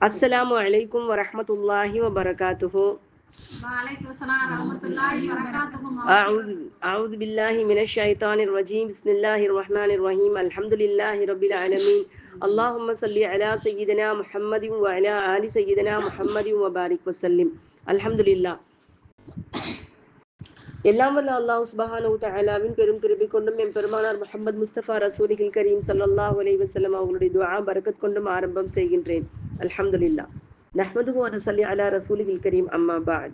அஸ்ஸலாமு அலைக்கும் வரஹ்மத்துல்லாஹி வபரகாத்துஹு وعليكم السلام ورحمة الله وبركاته أعوذ أعوذ بالله من الشيطان الرجيم بسم الله الرحمن الرحيم الحمد لله رب العالمين اللهم صل على سيدنا محمد وعلى آل سيدنا محمد وبارك وسلم الحمد لله எல்லாம் வல்ல அல்லாஹ் சுபஹானஹு தஆலாவின் பெரும் கிருபை கொண்டும் என் பெருமானார் முஹம்மது முஸ்தபா ரசூலிகள் கரீம் ஸல்லல்லாஹு அலைஹி வஸல்லம் அவங்களுடைய துஆ பரக்கத் கொண்டும் ஆரம்பம் செய்கின்றேன் அல்ஹம்துலில்லாஹ் نحمده ونصلي على رسوله الكريم أما بعد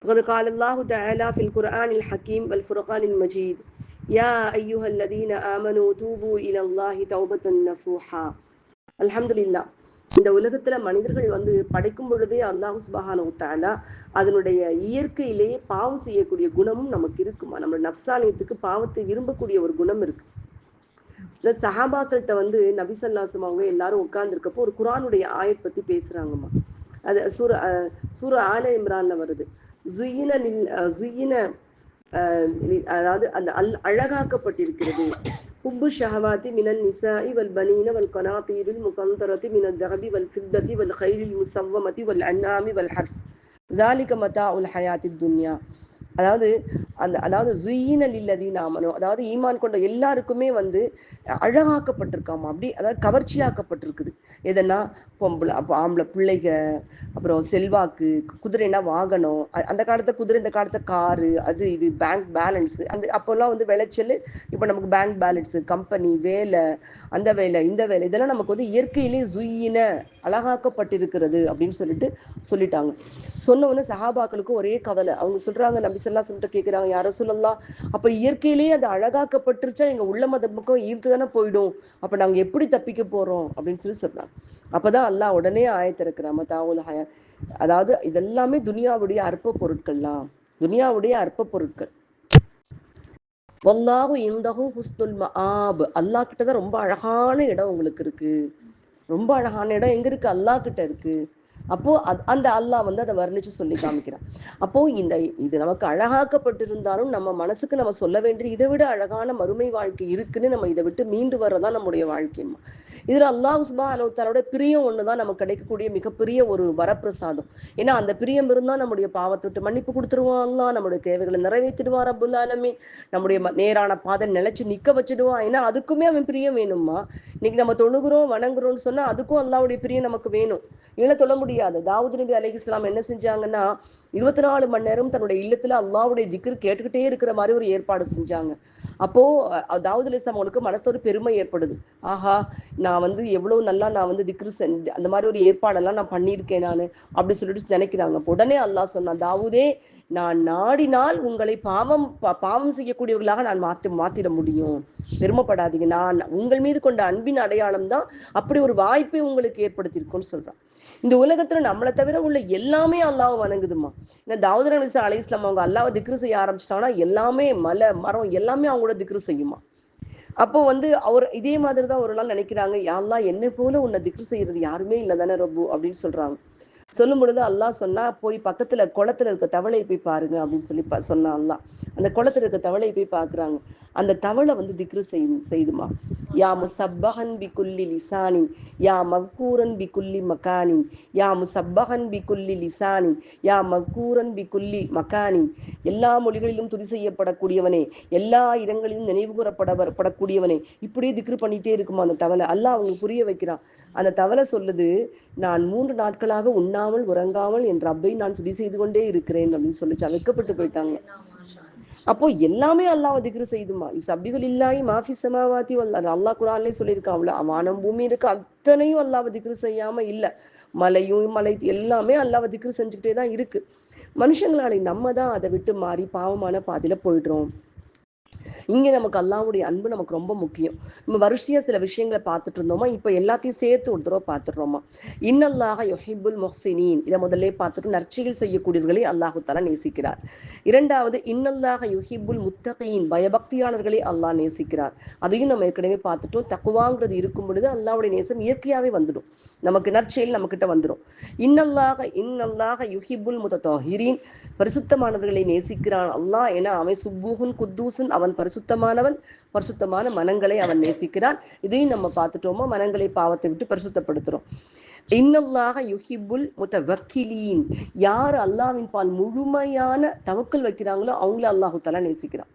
فقد قال الله تعالى في القرآن الحكيم والفرقان المجيد يا أيها الذين آمنوا توبوا إلى الله توبة نصوحا الحمد لله இந்த உலகத்துல மனிதர்கள் வந்து படைக்கும் பொழுதே அல்லாஹு சுபஹான உத்தாலா அதனுடைய இயற்கையிலேயே பாவம் செய்யக்கூடிய குணமும் நமக்கு இருக்குமா? நம்ம நப்சானியத்துக்கு பாவத்தை விரும்பக்கூடிய ஒரு குணம் இருக்கு. இந்த சஹாபாக்கள்கிட்ட வந்து நபிசல்லாசம் அவங்க எல்லாரும் உட்கார்ந்துருக்கப்போ ஒரு குரானுடைய ஆயத் பத்தி பேசுறாங்கம்மா. அது சூர அஹ் சூர ஆல இம்ரான்ல வருது. ஜுயின நில் அஹ் ஜுயின அஹ் அதாவது அந்த அல் அழகாக்கப்பட்டிருக்கிறது. حب الشهوات من النساء والبنين والقناطير المقنطرة من الذهب والفضة والخيل المسومة والعنام والحرث. ذلك متاع الحياة الدنيا. அதாவது அந்த அதாவது ஜுயினல் இல்லதி ஆமனோ. அதாவது ஈமான் கொண்ட எல்லாருக்குமே வந்து அழகாக்கப்பட்டிருக்காமா? அப்படி அதாவது கவர்ச்சியாக்கப்பட்டிருக்குது. எதனா பொம்பளை அப்போ ஆம்பளை பிள்ளைக அப்புறம் செல்வாக்கு குதிரைனா வாகனம் அ- அந்த காலத்தை குதிரை இந்த காலத்தை காரு அது இது பேங்க் பேலன்ஸ் அந்த அப்போல்லாம் வந்து விளைச்சல் இப்போ நமக்கு பேங்க் பேலன்ஸ் கம்பெனி வேலை அந்த வேலை இந்த வேலை இதெல்லாம் நமக்கு வந்து இயற்கையிலேயே ஜுயின அழகாக்கப்பட்டிருக்கிறது அப்படின்னு சொல்லிட்டு சொல்லிட்டாங்க. சொன்ன உடனே சஹாபாக்களுக்கு ஒரே கவலை. அவங்க சொல்றாங்க நபி சொல்லா சொல்லிட்டு கேக்குறாங்க யாரோ சொல்லலாம் அப்ப இயற்கையிலேயே அது அழகாக்கப்பட்டுருச்சா? எங்க உள்ள மத பக்கம் ஈர்த்து தானே போயிடும். அப்ப நாங்க எப்படி தப்பிக்க போறோம்? அப்படின்னு சொல்லி சொல்றாங்க அப்பதான் அல்லாஹ் உடனே ஆயத்திருக்கிறாம தாவூல் ஹயா அதாவது இதெல்லாமே துனியாவுடைய அற்ப பொருட்கள்லாம். துனியாவுடைய அற்ப பொருட்கள். வல்லாஹு இந்தஹு ஹுஸ்துல் மஆப் அல்லாஹ் கிட்ட தான் ரொம்ப அழகான இடம் உங்களுக்கு இருக்கு. ரொம்ப அழகான இடம் எங்க இருக்கு? அல்லாஹ் கிட்ட இருக்கு. அப்போ அந்த அல்லாஹ் வந்து அதை வர்ணிச்சு சொல்லி காமிக்கிறான். அப்போ இந்த இது நமக்கு அழகாக்கப்பட்டிருந்தாலும் நம்ம மனசுக்கு நம்ம சொல்ல வேண்டிய இதை விட அழகான மறுமை வாழ்க்கை இருக்குன்னு நம்ம இதை விட்டு மீண்டு வர்றதான் நம்முடைய வாழ்க்கைமா இதுல அல்லாஹ் சுபானோத்தாரோட பிரியம் ஒண்ணுதான் நமக்கு கிடைக்கக்கூடிய மிகப்பெரிய ஒரு வரப்பிரசாதம். ஏன்னா அந்த பிரியம் இருந்தா நம்முடைய பாவத்தை விட்டு மன்னிப்பு கொடுத்துருவான் அல்லாஹ் நம்முடைய தேவைகளை நிறைவேற்றிடுவார் ரப்புல் நம்முடைய ம- நேரான பாதை நிலைச்சு நிக்க வச்சிடுவான். ஏன்னா அதுக்குமே அவன் பிரியம் வேணுமா இன்னைக்கு நம்ம தொழுகிறோம் வணங்குறோம்னு சொன்னா அதுக்கும் அல்லாவுடைய பிரியம் நமக்கு வேணும். இல்ல தொழ முடியாது. தாவூத் நபி அலி இஸ்லாம் என்ன செஞ்சாங்கன்னா இருபத்தி நாலு மணி நேரம் தன்னுடைய இல்லத்துல அல்லாவுடைய திக்ரு கேட்டுக்கிட்டே இருக்கிற மாதிரி ஒரு ஏற்பாடு செஞ்சாங்க. அப்போ தாவூத் அலி இஸ்லாம் அவங்களுக்கு மனசு ஒரு பெருமை ஏற்படுது. ஆஹா நான் வந்து எவ்வளவு நல்லா நான் வந்து திக்ரு அந்த மாதிரி ஒரு ஏற்பாடெல்லாம் நான் பண்ணியிருக்கேன் நான் அப்படி சொல்லிட்டு நினைக்கிறாங்க. உடனே அல்லாஹ் சொன்னான் தாவூதே நான் நாடினால் உங்களை பாவம் பாவம் செய்யக்கூடியவர்களாக நான் மாத்தி மாத்திட முடியும். பெருமைப்படாதீங்க. நான் உங்கள் மீது கொண்ட அன்பின் அடையாளம் தான் அப்படி ஒரு வாய்ப்பை உங்களுக்கு ஏற்படுத்தியிருக்கும்னு சொல்றான். இந்த உலகத்துல நம்மளை தவிர உள்ள எல்லாமே அல்லாஹ் வணங்குதுமா இந்த தாவூத் நபி அலி இஸ்லாம் அவங்க அல்லாஹ் திக்ரு செய்ய ஆரம்பிச்சிட்டாங்கன்னா எல்லாமே மலை மரம் எல்லாமே அவங்களோட திக்ரு செய்யுமா? அப்போ வந்து அவர் இதே மாதிரி தான் ஒரு நாள் நினைக்கிறாங்க யாரெல்லாம் என்னை போல உன்னை திக்ரு செய்யறது யாருமே இல்லை தானே ரப்பு? அப்படின்னு சொல்றாங்க. சொல்லும் பொழுது அல்லாஹ் சொன்னா போய் பக்கத்துல குளத்துல இருக்க தவளை போய் பாருங்க அப்படின்னு சொல்லி ப- சொன்னான் அல்லாஹ். அந்த குளத்துல இருக்க தவளை போய் பாக்குறாங்க. அந்த தவளை வந்து திக்ரு செய் செய்துமா யா முசப்பஹன் பி குல்லி லிசானின் யா மவ்கூரன் பி குல்லி மகானின் யா முசப்பஹன் பி குல்லி லிசானின் யா மவ்கூரன் பி குல்லி மகானின். எல்லா மொழிகளிலும் துதி செய்யப்படக்கூடியவனே எல்லா இடங்களிலும் நினைவு கூறப்பட படக்கூடியவனே இப்படியே திக்ரு பண்ணிட்டே இருக்குமா அந்த தவளை? அல்லாஹ் அவங்களுக்கு புரிய வைக்கிறான். அந்த தவளை சொல்லுது நான் மூன்று நாட்களாக உண்ணாமல் உறங்காமல் என் ரப்பை நான் துதி செய்து கொண்டே இருக்கிறேன் அப்படின்னு சொல்லிச்சு. வெட்கப்பட்டு போயிட்டாங்க. அப்போ எல்லாமே அல்லாஹ் திக்ரு செய்துமா. சபிகள் இல்லாய் மாஃபி சமாவாத்தி அல்லாஹ் குரான்லயே சொல்லியிருக்கான் அவ்வளோ வானம் பூமி இருக்கு. அத்தனையும் அல்லாஹ் திக்ரு செய்யாம இல்ல. மலையும் மலை எல்லாமே அல்லாஹ் திக்ரு செஞ்சுக்கிட்டே தான் இருக்கு. மனுஷங்களாலே நம்ம தான் அதை விட்டு மாறி பாவமான பாதையில போயிடுறோம். இங்கே நமக்கு அல்லாவுடைய அன்பு நமக்கு ரொம்ப முக்கியம். நம்ம வரிசையா சில விஷயங்களை பார்த்துட்டு இருந்தோமா? இப்போ எல்லாத்தையும் சேர்த்து ஒரு தடவை பார்த்துடுறோமா? இன்னல்லாக யொஹிபுல் மொஹ்சினின். இதை முதல்ல பார்த்துட்டு நற்செயல் செய்யக்கூடியவர்களை அல்லாஹு தஆலா நேசிக்கிறார். இரண்டாவது இன்னல்லாக யுஹிபுல் முத்தகையின் பயபக்தியாளர்களை அல்லாஹ் நேசிக்கிறார். அதையும் நம்ம ஏற்கனவே பார்த்துட்டோம். தக்குவாங்கிறது இருக்கும் பொழுது அல்லாவுடைய நேசம் இயற்கையாகவே வந்துடும். நமக்கு நற்செயல் நம்மக்கிட்ட வந்துடும் இன்னல்லாக இன்னல்லாக யுஹிபுல் முத முத்தஹிரீன் பரிசுத்தமானவர்களை நேசிக்கிறான் அல்லாஹ். என அவன் சுப்பூஹுன் குத்தூசன் அவன் பரிசு பரிசுத்தமானவன் பரிசுத்தமான மனங்களை அவன் நேசிக்கிறான். இதையும் நம்ம பார்த்துட்டோமா? மனங்களை பாவத்தை விட்டு பரிசுத்தப்படுத்துறோம். இன்னல்லாக முத்த முத்தவக்கிலீன் யார் அல்லாஹ்வின் பால் முழுமையான தவக்கல் வைக்கிறாங்களோ அவங்கள அல்லாஹு தலா நேசிக்கிறான்.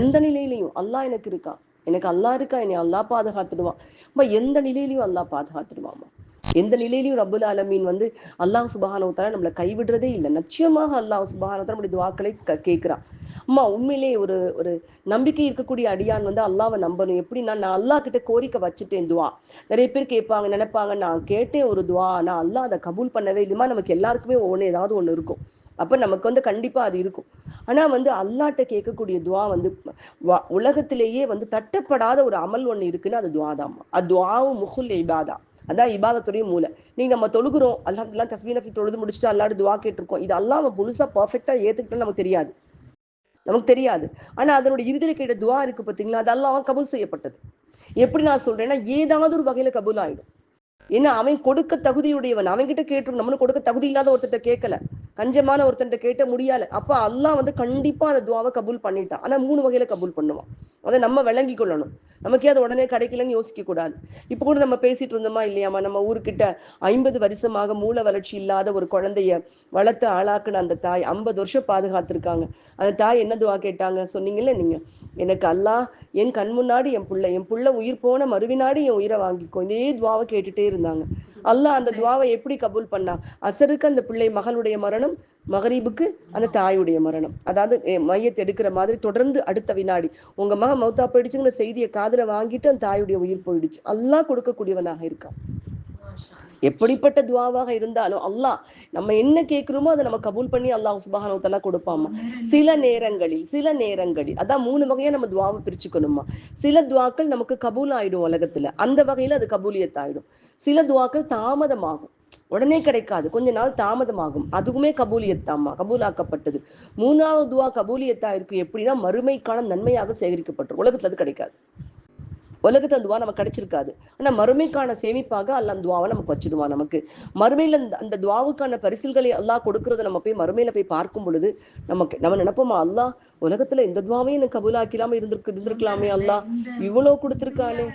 எந்த நிலையிலையும்? அல்லாஹ் எனக்கு இருக்கான் எனக்கு அல்லாஹ் இருக்கா? என்னை அல்லாஹ் பாதுகாத்துடுவான். அம்மா எந்த நிலையிலையும் அல்லாஹ் பாதுகாத்துடுவாம்மா எந்த நிலையிலையும் ரபுல் ஆலமீன் வந்து அல்லாஹ் சுபஹானஹு நம்மளை கைவிடுறதே இல்லை. நிச்சயமாக அல்லாஹ் சுபஹானஹு நம்முடைய துவாக்களை க- கேட்கிறான். அம்மா உண்மையிலே ஒரு ஒரு நம்பிக்கை இருக்கக்கூடிய அடியான் வந்து அல்லாவை நம்பணும். எப்படின்னா நான் அல்லாஹ் கிட்ட கோரிக்கை வச்சுட்டேன் துவா. நிறைய பேர் கேட்பாங்க நினைப்பாங்க நான் கேட்டேன் ஒரு துவா நான் அல்லாஹ் அதை கபூல் பண்ணவே இல்லைமா நமக்கு எல்லாருக்குமே ஒவ்வொன்று ஏதாவது ஒன்று இருக்கும். அப்ப நமக்கு வந்து கண்டிப்பா அது இருக்கும். ஆனா வந்து அல்லாட்ட கேட்கக்கூடிய துவா வந்து வ- உலகத்திலேயே வந்து தட்டப்படாத ஒரு அமல் ஒண்ணு இருக்குன்னு அது துவாதாம் அது துவாவும் முகுல் இபாதா. அதான் இபாதத்துடைய மூலை நீங்க நம்ம தொழுகிறோம் அல்லாஹ் தஸ்மீன தொழுது முடிச்சுட்டு அல்லாடு துவா கேட்டிருக்கோம். இது அல்லாஹ் புதுசா பர்ஃபெக்டா ஏத்துக்கிட்டோம்னு நமக்கு தெரியாது. நமக்கு தெரியாது. ஆனா அதனுடைய இறுதியில கேட்ட துவா இருக்கு பாத்தீங்களா? அது அல்லாஹ் கபூல் செய்யப்பட்டது. எப்படி நான் சொல்றேன்னா ஏதாவது ஒரு வகையில கபூல் ஆயிடும். ஏன்னா அவன் கொடுக்க தகுதியுடையவன். அவன்கிட்ட கேட்டு நம்மளும் கொடுக்க தகுதி இல்லாத ஒருத்தர்ட்ட கேட்கல. கஞ்சமான ஒருத்தன்ட்ட கேட்ட முடியல. அப்ப அல்லாஹ் வந்து கண்டிப்பா அந்த துவாவை கபூல் பண்ணிட்டான் ஆனா மூணு வகையில கபூல் பண்ணுவான். அதை நம்ம விளங்கி கொள்ளணும். நமக்கே அது உடனே கிடைக்கலன்னு யோசிக்க கூடாது. இப்ப கூட நம்ம பேசிட்டு இருந்தோமா இல்லையாமா? நம்ம ஊருக்கிட்ட ஐம்பது வருஷமாக மூல வளர்ச்சி இல்லாத ஒரு குழந்தைய வளர்த்து ஆளாக்குன அந்த தாய் ஐம்பது வருஷம் பாதுகாத்திருக்காங்க. அந்த தாய் என்ன துவா கேட்டாங்க? சொன்னீங்கல்ல நீங்க? எனக்கு அல்லாஹ் என் கண் முன்னாடி என் புள்ள என் புள்ள உயிர் போன மறுவினாடி என் உயிரை வாங்கிக்கோ. இதே துவாவை கேட்டுட்டே இருந்தாங்க. அல்லாஹ் அந்த துவாவை எப்படி கபூல் பண்ணா? அசருக்கு அந்த பிள்ளை மகளுடைய மரணம் மகரீபுக்கு அந்த தாயுடைய மரணம். அதாவது மையத்தை எடுக்கிற மாதிரி தொடர்ந்து அடுத்த வினாடி. உங்க மக மௌத்தா போயிடுச்சுங்கிற செய்தியை காதுல வாங்கிட்டு அந்த தாயுடைய உயிர் போயிடுச்சு. அல்லாஹ் கொடுக்கக்கூடியவனாக இருக்கான். எப்படிப்பட்ட துவாவாக இருந்தாலும் அல்லாஹ் நம்ம என்ன கேட்கிறோமோ அதை நம்ம கபூல் பண்ணி அல்லாஹ் சுபானவத்தெல்லாம் கொடுப்பாமா சில நேரங்களில் சில நேரங்களில் அதான் மூணு வகையா நம்ம துவாவை பிரிச்சுக்கணுமா சில துவாக்கள் நமக்கு கபூல் ஆயிடும் உலகத்துல. அந்த வகையில அது கபூலியத் ஆயிடும் சில துவாக்கள் தாமதமாகும். உடனே கிடைக்காது. கொஞ்ச நாள் தாமதமாகும். அதுவுமே கபூலியத்தாம்மா. கபூலாக்கப்பட்டது. மூணாவது துவா கபூலியத்தா இருக்கு. எப்படின்னா மறுமைக்கான நன்மையாக சேகரிக்கப்பட்டிருக்கும் உலகத்துல அது கிடைக்காது. உலகத்துல அந்த துவா நமக்கு கிடைச்சிருக்காது. ஆனா மறுமைக்கான சேமிப்பாக அல்ல அந்த துவாவை நமக்கு வச்சிடுவான் நமக்கு. மறுமையில அந்த அந்த துவாவுக்கான பரிசில்களை அல்லாஹ் கொடுக்கறத நம்ம போய் மறுமையில போய் பார்க்கும் பொழுது நமக்கு நம்ம நினைப்போமா அல்லாஹ் உலகத்துல இந்த துவாவையும் எனக்கு கபூலாக்கிலாம இருந்திருக்கு இருந்திருக்கலாமே அல்லாஹ். இவ்வளவு கொடுத்திருக்கானே.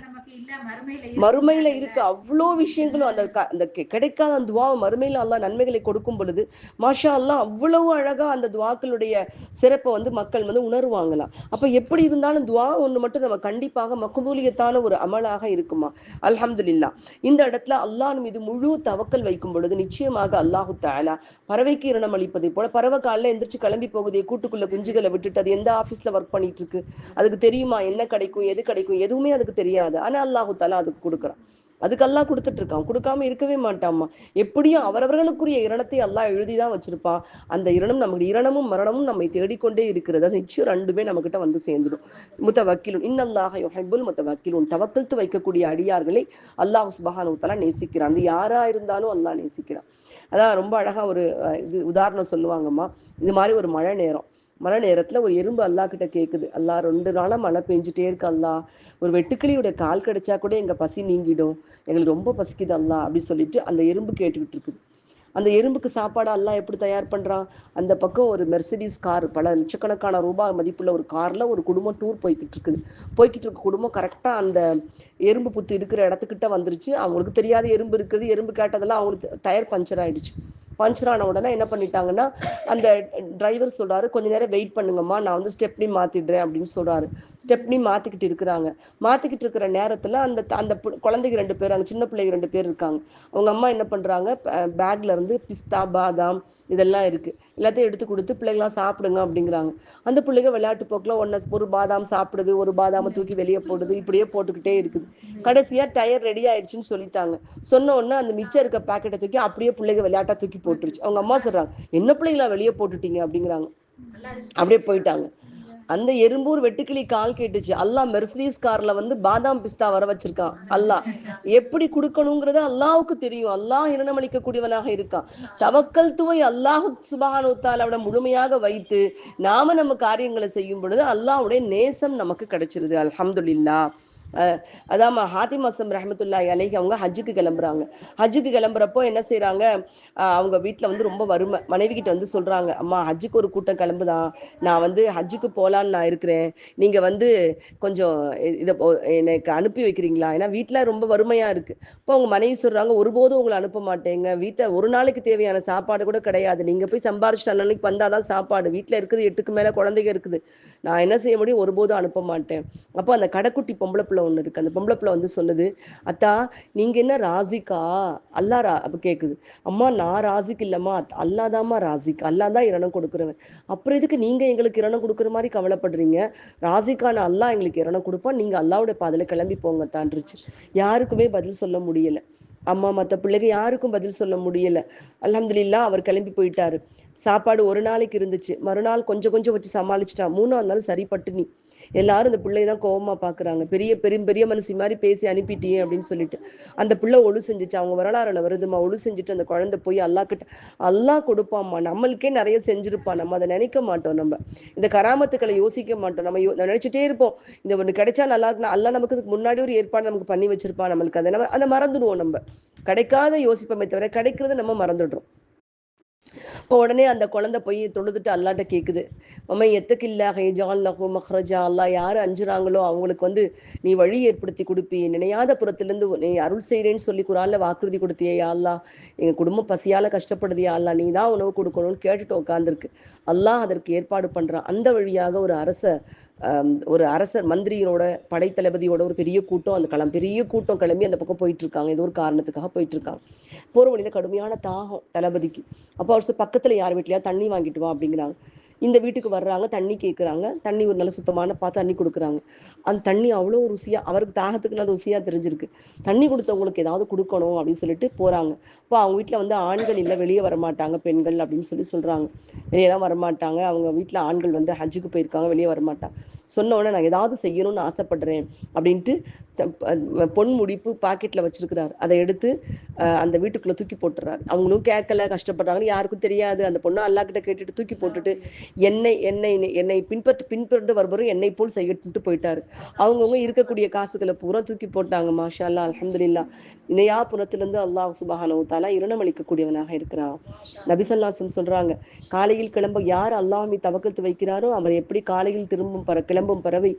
மறுமையில இருக்கு அவ்வளோ விஷயங்களும் அந்த அந்த கிடைக்காத அந்த துவாவை மறுமையில அல்லாஹ் நன்மைகளை கொடுக்கும் பொழுது மாஷா அல்லாஹ் அவ்வளவு அழகா அந்த துவாக்களுடைய சிறப்பை வந்து மக்கள் வந்து உணருவாங்களாம். அப்ப எப்படி இருந்தாலும் துவா ஒண்ணு மட்டும் நம்ம கண்டிப்பாக மக்குபூலியத்தான ஒரு அமலாக இருக்குமா? அல்ஹம்துலில்லா. இந்த இடத்துல அல்லாஹ் மீது முழு தவக்கல் வைக்கும் பொழுது நிச்சயமாக அல்லாஹு தஆலா பறவைக்கு இரணம் அளிப்பதை போல பறவை காலைல எந்திரிச்சு கிளம்பி போகுதே கூட்டுக்குள்ள குஞ்சுகளை விட்டுட்டு அது எந்த ஆபீஸ்ல ஒர்க் பண்ணிட்டு இருக்கு? அதுக்கு தெரியுமா? என்ன கிடைக்கும்? எது கிடைக்கும்? எதுவுமே அதுக்கு தெரியாது. ஆனா அல்லாஹு தஆலா அதுக்கு கொடுக்குறான். அதுக்கு அல்லாஹ் கொடுத்துட்டு இருக்கான் கொடுக்காம இருக்கவே மாட்டாமா எப்படியும் அவரவர்களுக்குரிய இரணத்தை எல்லாம் எழுதிதான் வச்சிருப்பான். அந்த இரணம் நமக்கு இரணமும் மரணமும் நம்மை தேடிக்கொண்டே இருக்கிறது. அது நிச்சயம் ரெண்டுமே நம்ம கிட்ட வந்து சேர்ந்துடும். முத்த வக்கீலும் இன்னல்லாக யொஹைபுல் முத்த வக்கீலும் தவக்கல்த்து வைக்கக்கூடிய அடியார்களை அல்லாஹ் சுபஹானஹு நேசிக்கிறான். அது யாரா இருந்தாலும் அல்லாஹ் நேசிக்கிறான். அதான் ரொம்ப அழகா ஒரு இது உதாரணம் சொல்லுவாங்கம்மா. இது மாதிரி ஒரு மழை நேரம். மழை நேரத்தில் ஒரு எறும்பு அல்லாஹ் கிட்ட கேட்குது அல்லா ரெண்டு நாளாக மழை பெஞ்சிட்டே இருக்கு அல்லா ஒரு வெட்டுக்கிளியோட கால் கிடைச்சா கூட எங்கள் பசி நீங்கிடும். எங்களுக்கு ரொம்ப பசிக்குது அல்லா அப்படி சொல்லிட்டு அந்த எறும்பு கேட்டுக்கிட்டு இருக்குது. அந்த எறும்புக்கு சாப்பாடு அல்லாஹ் எப்படி தயார் பண்ணுறான் அந்த பக்கம் ஒரு மெர்சிடிஸ் கார் பல லட்சக்கணக்கான ரூபாய் மதிப்புள்ள ஒரு காரில் ஒரு குடும்பம் டூர் போய்கிட்டு இருக்குது. போய்கிட்டு இருக்க குடும்பம் கரெக்டாக அந்த எறும்பு புத்து இருக்கிற இடத்துக்கிட்ட வந்துருச்சு. அவங்களுக்கு தெரியாத எறும்பு இருக்குது. எறும்பு கேட்டதெல்லாம் அவங்களுக்கு டயர் பஞ்சர் ஆயிடுச்சு. பஞ்சர் ஆன உடனே என்ன பண்ணிட்டாங்கன்னா அந்த டிரைவர் சொல்றாரு கொஞ்ச நேரம் வெயிட் பண்ணுங்கம்மா நான் வந்து ஸ்டெப்னி மாத்திடுறேன் அப்படின்னு சொல்றாரு. ஸ்டெப்னி மாத்திக்கிட்டு இருக்கிறாங்க. மாத்திக்கிட்டு இருக்கிற நேரத்துல அந்த அந்த பு- குழந்தைங்க ரெண்டு பேர் அங்க சின்ன பிள்ளைங்க ரெண்டு பேர் இருக்காங்க. அவங்க அம்மா என்ன பண்றாங்க பேக்ல இருந்து பிஸ்தா பாதாம் இதெல்லாம் இருக்கு. எல்லாத்தையும் எடுத்து கொடுத்து பிள்ளைங்களாம் சாப்பிடுங்க அப்படிங்கிறாங்க. அந்த பிள்ளைங்க விளையாட்டு போக்குல ஒன்னு ஒரு பாதாம் சாப்பிடுது ஒரு பாதாம தூக்கி வெளியே போடுது இப்படியே போட்டுக்கிட்டே இருக்குது. கடைசியா டயர் ரெடி ஆயிடுச்சுன்னு சொல்லிட்டாங்க. சொன்ன உடனே அந்த மிச்சம் இருக்க பாக்கெட்டை தூக்கி அப்படியே பிள்ளைங்க விளையாட்டா தூக்கி போட்டுருச்சு. அவங்க அம்மா சொல்றாங்க என்ன பிள்ளைங்களா வெளியே போட்டுட்டீங்க? அப்படிங்கிறாங்க. அப்படியே போயிட்டாங்க. அந்த எறும்பூர் வெட்டுக்கிளி கால் கேட்டுச்சு. அல்லாஹ் மெர்சிடிஸ் கார்ல வந்து பாதாம் பிஸ்தா வர வச்சிருக்கான். அல்லாஹ். எப்படி கொடுக்கணுங்கிறது அல்லாவுக்கு தெரியும். அல்லாஹ் இரணமளிக்க கூடியவனாக இருக்கான். தவக்கல் துவை அல்லாஹ் சுபஹானு தாலாவோட முழுமையாக வைத்து நாம நம்ம காரியங்களை செய்யும் பொழுது அல்லாஹ்வுடைய நேசம் நமக்கு கிடைச்சிருது. அலமதுல்லா அதாம ஹாத்தி மாசம் ரஹமத்துல்லா ரஹமத்துல்லாஹி அலைஹி அவங்க ஹஜ்ஜுக்கு கிளம்புறாங்க. ஹஜ்ஜுக்கு கிளம்புறப்போ என்ன செய்யறாங்க அவங்க வீட்டில் வந்து ரொம்ப வறுமை. மனைவி கிட்ட வந்து சொல்றாங்க அம்மா ஹஜ்ஜுக்கு ஒரு கூட்டம் கிளம்புதான் நான் வந்து ஹஜ்ஜுக்கு போலான்னு நான் இருக்கிறேன். நீங்க வந்து கொஞ்சம் இதை எனக்கு அனுப்பி வைக்கிறீங்களா? ஏன்னா வீட்டில் ரொம்ப வறுமையா இருக்கு. இப்போ அவங்க மனைவி சொல்றாங்க ஒருபோதும் உங்களை அனுப்ப மாட்டேங்க. வீட்டை ஒரு நாளைக்கு தேவையான சாப்பாடு கூட கிடையாது. நீங்க போய் சம்பாரிச்சிட்டு அன்னன்னைக்கு வந்தாதான் சாப்பாடு. வீட்டில் இருக்குது எட்டுக்கு மேல குழந்தைங்க இருக்குது. நான் என்ன செய்ய முடியும்? ஒருபோதும் அனுப்ப மாட்டேன். அப்போ அந்த கடைக்குட்டி பொம்பளை பிள்ளை ஒன்று இருக்குது அந்த பொம்பளை பிள்ளை வந்து சொல்லுது அத்தா நீங்க என்ன ராசிக்கா? அல்லா ரா அப்போ கேக்குது அம்மா நான் ராசிக்கு இல்லம்மா. அத்- அல்லா தாம்மா ராசிக்கு. அல்லா தான் இரணம் கொடுக்குறவன். அப்புறம் எதுக்கு நீங்க எங்களுக்கு இரணம் கொடுக்குற மாதிரி கவலைப்படுறீங்க? ராசிக்கான அல்லாஹ் எங்களுக்கு இரணம் கொடுப்பான் நீங்க அல்லாவுடைய பாதையில் கிளம்பி போங்க தான்ருச்சு யாருக்குமே பதில் சொல்ல முடியல. அம்மா மத்த பிள்ளைங்க யாருக்கும் பதில் சொல்ல முடியல. அலமதுல்லா அவர் கிளம்பி போயிட்டாரு. சாப்பாடு ஒரு நாளைக்கு இருந்துச்சு. மறுநாள் கொஞ்சம் கொஞ்சம் வச்சு சமாளிச்சிட்டா. மூணாவது நாள் சரி நீ. எல்லாரும் இந்த பிள்ளைய தான் கோபமா பாக்குறாங்க. பெரிய பெரிய பெரிய மனசு மாதிரி பேசி அனுப்பிட்டியே அப்படின்னு சொல்லிட்டு. அந்த பிள்ளை ஒழு செஞ்சுச்சு. அவங்க வரலாறுல வருதுமா ஒழு செஞ்சுட்டு அந்த குழந்தை போய் அல்லாஹ் கிட்ட அல்லாஹ் கொடுப்பாம்மா. நம்மளுக்கே நிறைய செஞ்சிருப்பான் நம்ம அதை நினைக்க மாட்டோம் நம்ம. இந்த கராமத்துக்களை யோசிக்க மாட்டோம். நம்ம யோ- நினைச்சிட்டே இருப்போம். இந்த ஒண்ணு கிடைச்சா நல்லா இருக்குன்னா அல்லா நமக்கு இதுக்கு முன்னாடி ஒரு ஏற்பாடு நமக்கு பண்ணி வச்சிருப்பான் நம்மளுக்கு. அதை நம்ம அதை மறந்துடுவோம் நம்ம. கிடைக்காத யோசிப்போமே தவிர கிடைக்கிறத நம்ம மறந்துடுறோம். இப்போ உடனே அந்த குழந்தை போய் தொழுதுட்டு அல்லாட்ட கேக்குது. மம்மை எத்துக்கு இல்லாக ஜால் நகோ மஹ்ரஜா? அல்லா யாரு அஞ்சுறாங்களோ அவங்களுக்கு வந்து நீ வழி ஏற்படுத்தி கொடுப்பி. நினையாத புறத்திலிருந்து நீ அருள் செய்கிறேன்னு சொல்லி குரால வாக்குறுதி கொடுத்தியே யா எங்கள் எங்க குடும்பம் பசியால கஷ்டப்படுதியா அல்லா நீ தான் உணவு கொடுக்கணும்னு கேட்டுட்டு உட்காந்துருக்கு அல்லாஹ் அதற்கு ஏற்பாடு பண்ணுறான் அந்த வழியாக ஒரு அரச ஒரு அரசர் மந்திரியோட படைத்தளபதியோட ஒரு பெரிய கூட்டம் அந்த களம் பெரிய கூட்டம் கிளம்பி அந்த பக்கம் போயிட்டு இருக்காங்க. ஏதோ ஒரு காரணத்துக்காக போயிட்டு இருக்காங்க. போற வழியில கடுமையான தாகம் தளபதிக்கு. அப்போ அவர் பக்கத்தில் யார் வீட்லையா தண்ணி வாங்கிட்டு வா அப்படிங்கிறாங்க. இந்த வீட்டுக்கு வர்றாங்க தண்ணி கேட்குறாங்க தண்ணி ஒரு நல்ல சுத்தமான பார்த்து தண்ணி கொடுக்குறாங்க. அந்த தண்ணி அவ்வளோ ருசியாக அவருக்கு தாகத்துக்கு நல்ல ருசியாக தெரிஞ்சிருக்கு. தண்ணி கொடுத்தவங்களுக்கு ஏதாவது கொடுக்கணும் அப்படின்னு சொல்லிட்டு போகிறாங்க இப்போ அவங்க வீட்டில் வந்து ஆண்கள் இல்லை வெளியே வரமாட்டாங்க பெண்கள் அப்படின்னு சொல்லி சொல்கிறாங்க வெளியெல்லாம் வரமாட்டாங்க. அவங்க வீட்டில் ஆண்கள் வந்து ஹஜ்ஜுக்கு போயிருக்காங்க வெளியே வரமாட்டாங்க. சொன்ன உடனே நான் ஏதாவது செய்யணும்னு ஆசைப்படுறேன் அப்படின்ட்டு பொன் முடிப்பு பாக்கெட்ல வச்சிருக்கிறார். அதை எடுத்து அந்த வீட்டுக்குள்ள தூக்கி போட்டுறாரு. அவங்களும் கேட்கல கஷ்டப்படுறாங்கன்னு யாருக்கும் தெரியாது. அந்த பொண்ணு அல்லா கிட்ட கேட்டுட்டு தூக்கி போட்டுட்டு என்னை என்னை என்னை பின்பற்று பின்பற்று வருபவரும் என்னை போல் செய்யட்டு போயிட்டாரு. அவங்கவுங்க இருக்கக்கூடிய காசுகளை பூரா தூக்கி போட்டாங்க மாஷா அல்லா அலமதுல்லா இணையா புறத்திலிருந்து அல்லாஹ் சுபஹானஹு தஆலா இரணம் அளிக்கக்கூடியவனாக இருக்கிறான் நபிசல்லாசன் சொல்றாங்க காலையில் கிளம்ப யார் அல்லாஹ் மீ தவக்கத்து வைக்கிறாரோ அவர் எப்படி காலையில் திரும்பும் பற கிளம்பும் பறவை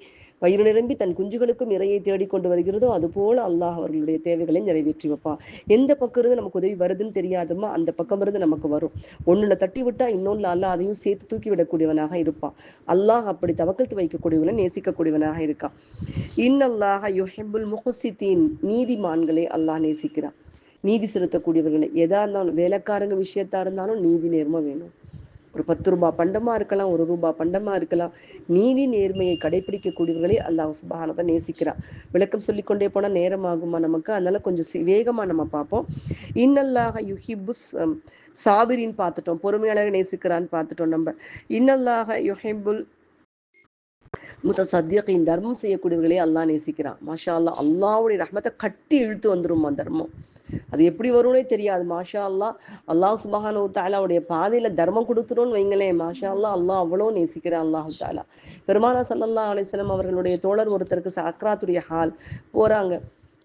வயிறு நிரம்பி தன் குஞ்சுகளுக்கும் இரையை தேடிக்கொண்டு வருகிறதோ அதுபோல அல்லாஹ் அவர்களுடைய தேவைகளை நிறைவேற்றி வைப்பான். எந்த பக்கம் இருந்து நமக்கு உதவி வருதுன்னு தெரியாதுமா அந்த பக்கம் இருந்து நமக்கு வரும். ஒண்ணுல தட்டி விட்டா இன்னொன்னு அல்லாஹ் அதையும் சேர்த்து தூக்கி விடக்கூடியவனாக இருப்பான். அல்லாஹ் அப்படி தவக்கத்து வைக்கக்கூடியவனை நேசிக்கக்கூடியவனாக இருக்கான். இன்னல்லாஹ யுஹிப்புல் முஹ்சிதீன் நீதிமான்களை அல்லாஹ் நேசிக்கிறான். நீதி செலுத்தக்கூடியவர்களை எதா இருந்தாலும் வேலைக்காரங்க விஷயத்தா இருந்தாலும் நீதி நேர்மை வேணும். ஒரு பத்து ரூபாய் பண்டமா இருக்கலாம் ஒரு ரூபாய் பண்டமா இருக்கலாம். நீதி நேர்மையை கடைபிடிக்கக்கூடியவர்களை அல்லாஹ் சுபஹானதை நேசிக்கிறான். விளக்கம் சொல்லிக்கொண்டே போனா நேரம் ஆகுமா நமக்கு? அதனால கொஞ்சம் வேகமாக வேகமா நம்ம பார்ப்போம். இன்னல்லாக யுஹிபுஸ் சாபிரின்னு பார்த்துட்டோம். பொறுமையாளர் நேசிக்கிறான்னு பார்த்துட்டோம் நம்ம. இன்னல்லாஹ யுஹிப்புல் முத்தசத்தியகின் தர்மம் செய்யக்கூடியவர்களே அல்லாஹ் நேசிக்கிறான். மாஷா அல்லாஹ் அல்லாவுடைய ரஹ்மத்தை கட்டி இழுத்து வந்துருமா தர்மம். அது எப்படி வரும்னே தெரியாது. மாஷா அல்லாஹ் அல்லாஹ் சுபஹானு தாலாவுடைய பாதையில தர்மம் கொடுத்துரும்னு வைங்களேன். மாஷா அல்லாஹ் அல்லாஹ் அவ்வளோ நேசிக்கிறான் அல்லாஹ் தாலா பெருமானா சல்லல்லா அலைஹி அவர்களுடைய தோழர் ஒருத்தருக்கு சக்ராத்துடைய ஹால் போறாங்க.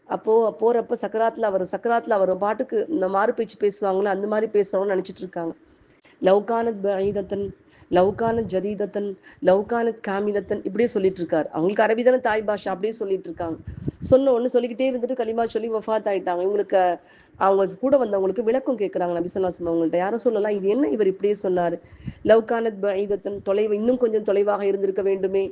அப்போ போறப்ப சக்கராத்துல அவர் சக்கராத்துல அவர் பாட்டுக்கு இந்த மாறு பேச்சு பேசுவாங்களே அந்த மாதிரி பேசுறோம்னு நினைச்சிட்டு இருக்காங்க. லவ்கானத் பைதத்தன் லவ்கான ஜதீதத்தன் லவ்கானத் காமிலத்தன் இப்படியே சொல்லிட்டு இருக்காரு அவங்களுக்கு அரபி தானே தாய் பாஷா அப்படியே சொல்லிட்டு இருக்காங்க சொன்ன ஒன்று சொல்லிக்கிட்டே இருந்துட்டு களிமா சொல்லி வஃபாத் ஆயிட்டாங்க. இவங்களுக்கு அவங்க கூட வந்தவங்களுக்கு விளக்கம் கேட்கறாங்க நபிசல்லாசம் அவங்கள்ட்ட. யாரும் சொல்லலாம் இது என்ன இவர் இப்படியே சொன்னார்? லவ்கானத் பைதத்தன் தொலைவு இன்னும் கொஞ்சம் தொலைவாக இருந்திருக்க வேண்டுமே?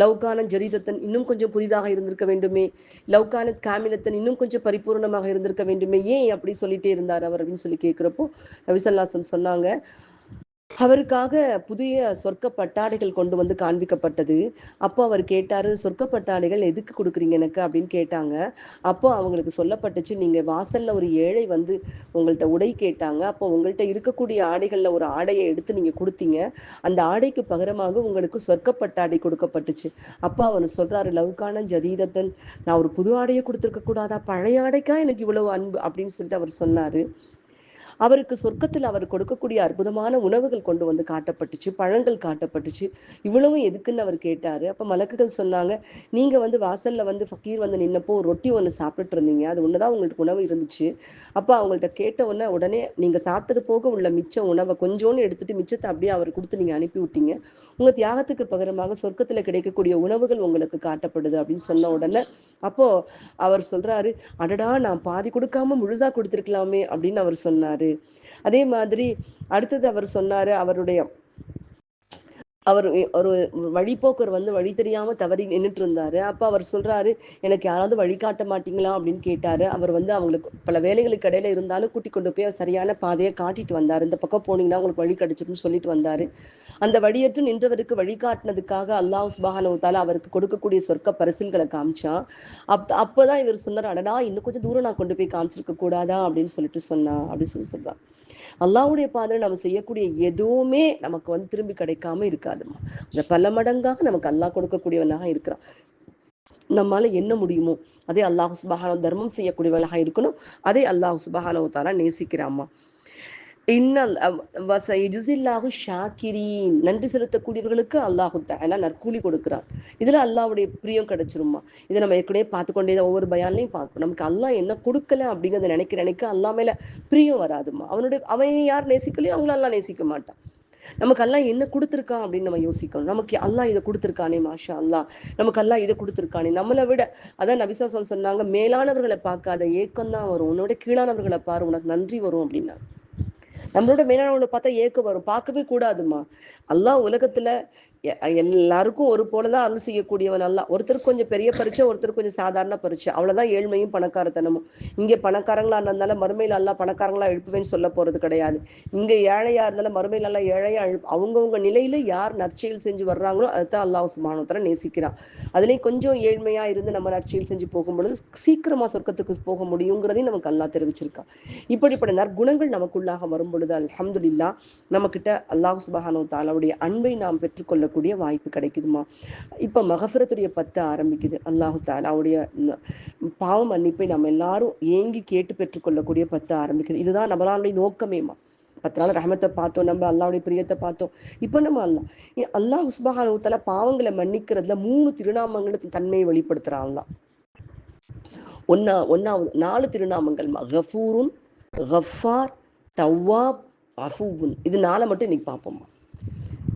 லவ்கானத் ஜரீதத்தன் இன்னும் கொஞ்சம் புதிதாக இருந்திருக்க வேண்டுமே? லவ்கானத் காமிலத்தன் இன்னும் கொஞ்சம் பரிபூர்ணமாக இருந்திருக்க வேண்டுமே? ஏன் அப்படி சொல்லிட்டே இருந்தார் அவர் அப்படின்னு சொல்லி கேட்குறப்போ நபிசல்லாசம் சொன்னாங்க அவருக்காக புதிய சொர்க்க பட்டாடைகள் கொண்டு வந்து காண்பிக்கப்பட்டது. அப்போ அவர் கேட்டாரு சொர்க்க பட்டாடைகள் எதுக்கு கொடுக்குறீங்க எனக்கு? அப்படின்னு கேட்டாங்க. அப்போ அவங்களுக்கு சொல்லப்பட்டுச்சு நீங்க வாசல்ல ஒரு ஏழை வந்து உங்கள்கிட்ட உடை கேட்டாங்க. அப்போ உங்கள்கிட்ட இருக்கக்கூடிய ஆடைகள்ல ஒரு ஆடையை எடுத்து நீங்க கொடுத்தீங்க. அந்த ஆடைக்கு பகரமாக உங்களுக்கு சொர்க்க பட்டாடை கொடுக்கப்பட்டுச்சு. அப்போ அவர் சொல்றாரு லவ்கான ஜதீதத்தன் நான் ஒரு புது ஆடையை கொடுத்துருக்க கூடாதா? பழைய ஆடைக்கா எனக்கு இவ்வளவு அன்பு? அப்படின்னு சொல்லிட்டு அவர் சொன்னாரு. அவருக்கு சொர்க்கத்தில் அவர் கொடுக்கக்கூடிய அற்புதமான உணவுகள் கொண்டு வந்து காட்டப்பட்டுச்சு பழங்கள் காட்டப்பட்டுச்சு. இவ்வளவும் எதுக்குன்னு அவர் கேட்டார். அப்போ மலக்குகள் சொன்னாங்க நீங்கள் வந்து வாசலில் வந்து ஃபக்கீர் வந்து நின்னப்போ ஒரு ரொட்டி ஒன்று சாப்பிட்டுட்டு இருந்தீங்க. அது ஒண்ணுதான் உங்களுக்கு உணவு இருந்துச்சு. அப்போ அவங்கள்ட்ட கேட்ட உடனே உடனே நீங்கள் சாப்பிட்டது போக உள்ள மிச்ச உணவை கொஞ்சோன்னு எடுத்துட்டு மிச்சத்தை அப்படியே அவர் கொடுத்து நீங்கள் அனுப்பி விட்டீங்க. உங்கள் தியாகத்துக்கு பகரமாக சொர்க்கத்தில் கிடைக்கக்கூடிய உணவுகள் உங்களுக்கு காட்டப்படுது. அப்படின்னு சொன்ன உடனே அப்போ அவர் சொல்றாரு அடடா நான் பாதி கொடுக்காம முழுதா கொடுத்துருக்கலாமே அப்படின்னு அவர் சொன்னாரு. அதே மாதிரி அடுத்தது அவர் சொன்னாரு அவருடைய அவர் ஒரு வழிபோக்கர் வந்து வழி தெரியாம தவறி நின்றுட்டு இருந்தாரு அப்ப அவர் சொல்றாரு எனக்கு யாராவது வழி காட்ட மாட்டீங்களா? அப்படின்னு கேட்டாரு. அவர் வந்து அவங்களுக்கு பல வேலைகளுக்கு இடையில இருந்தாலும் கூட்டி கொண்டு போய் சரியான பாதையை காட்டிட்டு வந்தாரு. இந்த பக்கம் போனீங்கன்னா உங்களுக்கு வழி கிடைச்சிருன்னு சொல்லிட்டு வந்தாரு. அந்த வழியற்று நின்றவருக்கு வழிகாட்டினதுக்காக அல்லாஹ் சுபஹானவத்தால அவருக்கு கொடுக்கக்கூடிய சொர்க்க பரிசில்களை காமிச்சான். அப் அப்பதான் இவர் சொன்னார் அடடா இன்னும் கொஞ்சம் தூரம் நான் கொண்டு போய் காமிச்சிருக்க கூடாதா? அப்படின்னு சொல்லிட்டு சொன்னா அப்படின்னு சொல்லி சொல்றான். அல்லாஹ்வுடைய பாதையில் நம்ம செய்யக்கூடிய எதுவுமே நமக்கு வந்து திரும்பி கிடைக்காம இருக்காதுமா. அந்த பல மடங்காக நமக்கு அல்லாஹ் கொடுக்கக்கூடியவனாக இருக்கிறான். நம்மால என்ன முடியுமோ அதே அல்லாஹ் சுபஹான தர்மம் செய்யக்கூடியவனாக இருக்கணும். அதே அல்லாஹ் சுபஹானவ தாரா நேசிக்கிறாமா இன்னல் வசைஜில்லாஹு ஷாக்கிரீன். நன்றி செலுத்தக்கூடியவர்களுக்கு அல்லாஹு தஆலா நற்கூலி கொடுக்கிறான். இதுல அல்லாஹ்வுடைய பிரியம் கிடைச்சிருமா? இதை நம்ம ஏற்கனவே பார்த்து கொண்டே ஒவ்வொரு பயான்லையும் பார்க்கணும். நமக்கு அல்லாஹ் என்ன கொடுக்கல அப்படிங்கிறத நினைக்க நினைக்க அல்லாஹ் மேல பிரியம் வராதுமா? அவனுடைய அவன் யார் நேசிக்கலையோ அவங்கள எல்லாம் நேசிக்க மாட்டான் நமக்கு அல்லாஹ் என்ன கொடுத்துருக்கான் அப்படின்னு நம்ம யோசிக்கணும். நமக்கு அல்லாஹ் இதை கொடுத்துருக்கானே மாஷா அல்லா நமக்கு அல்லாஹ் இதை கொடுத்துருக்கானே. நம்மளை விட அதான் நபிசாசன் சொன்னாங்க மேலானவர்களை பார்க்காத ஏக்கம் தான் வரும் உன்னோட கீழானவர்களை பாரு உனக்கு நன்றி வரும் அப்படின்னா நம்மளோட மேலானவங்களை பார்த்தா ஏக்கம் வரும். பார்க்கவே கூடாதுமா அல்லாஹ் உலகத்துல எல்லாருக்கும் ஒரு போலதான் அருள் செய்யக்கூடியவன் அல்ல. ஒருத்தருக்கு கொஞ்சம் பெரிய பரீட்சை ஒருத்தருக்கு கொஞ்சம் சாதாரண பரீட்சை. அவ்வளவுதான் ஏழ்மையும் பணக்காரத்தனமும். இங்க பணக்காரங்களா இருந்ததுனால மறுமையில அல்லா பணக்காரங்களா எழுப்புவேன்னு சொல்ல போறது கிடையாது. இங்க ஏழையா இருந்தாலும் மறுமையில அல்லா ஏழையா எழுப்பு அவங்கவுங்க நிலையில யார் நற்செயல் செஞ்சு வர்றாங்களோ அதுதான் அல்லாஹ் சுபானோத்தர நேசிக்கிறான். அதுலயும் கொஞ்சம் ஏழ்மையா இருந்து நம்ம நற்செயல் செஞ்சு போகும்பொழுது சீக்கிரமா சொர்க்கத்துக்கு போக முடியுங்கிறதையும் நமக்கு அல்லாஹ் தெரிவிச்சிருக்கான். இப்படிப்பட்ட நற்குணங்கள் நமக்குள்ளாக வரும் பொழுது அலமதுல்லா நம்ம கிட்ட அல்லாஹ் சுபஹானு தாலாவுடைய அன்பை நாம் பெற்றுக்கொள்ளக்கூடிய வாய்ப்பு கிடைக்குதுமா? இப்ப மகஃபரத்துடைய பத்து ஆரம்பிக்குது. அல்லாஹு தாலாவுடைய பாவ மன்னிப்பை நம்ம எல்லாரும் ஏங்கி கேட்டு பெற்றுக்கொள்ளக்கூடிய பத்து ஆரம்பிக்குது. இதுதான் நம்மளாளுடைய நோக்கமேமா பத்து நாள் ரஹமத்தை பார்த்தோம். நம்ம அல்லாவுடைய பிரியத்தை பார்த்தோம். இப்போ நம்ம அல்லா அல்லாஹ் சுபஹானு பாவங்களை மன்னிக்கிறதுல மூணு திருநாமங்களுக்கு தன்மையை வெளிப்படுத்துறான் அல்லாஹ் ஒன்னா ஒன்னாவது நாலு திருநாமங்கள் கஃபூரும் கஃபார் தவ்வாப் அஃபூன் இது நாளை மட்டும் இன்னைக்கு பார்ப்போம்மா.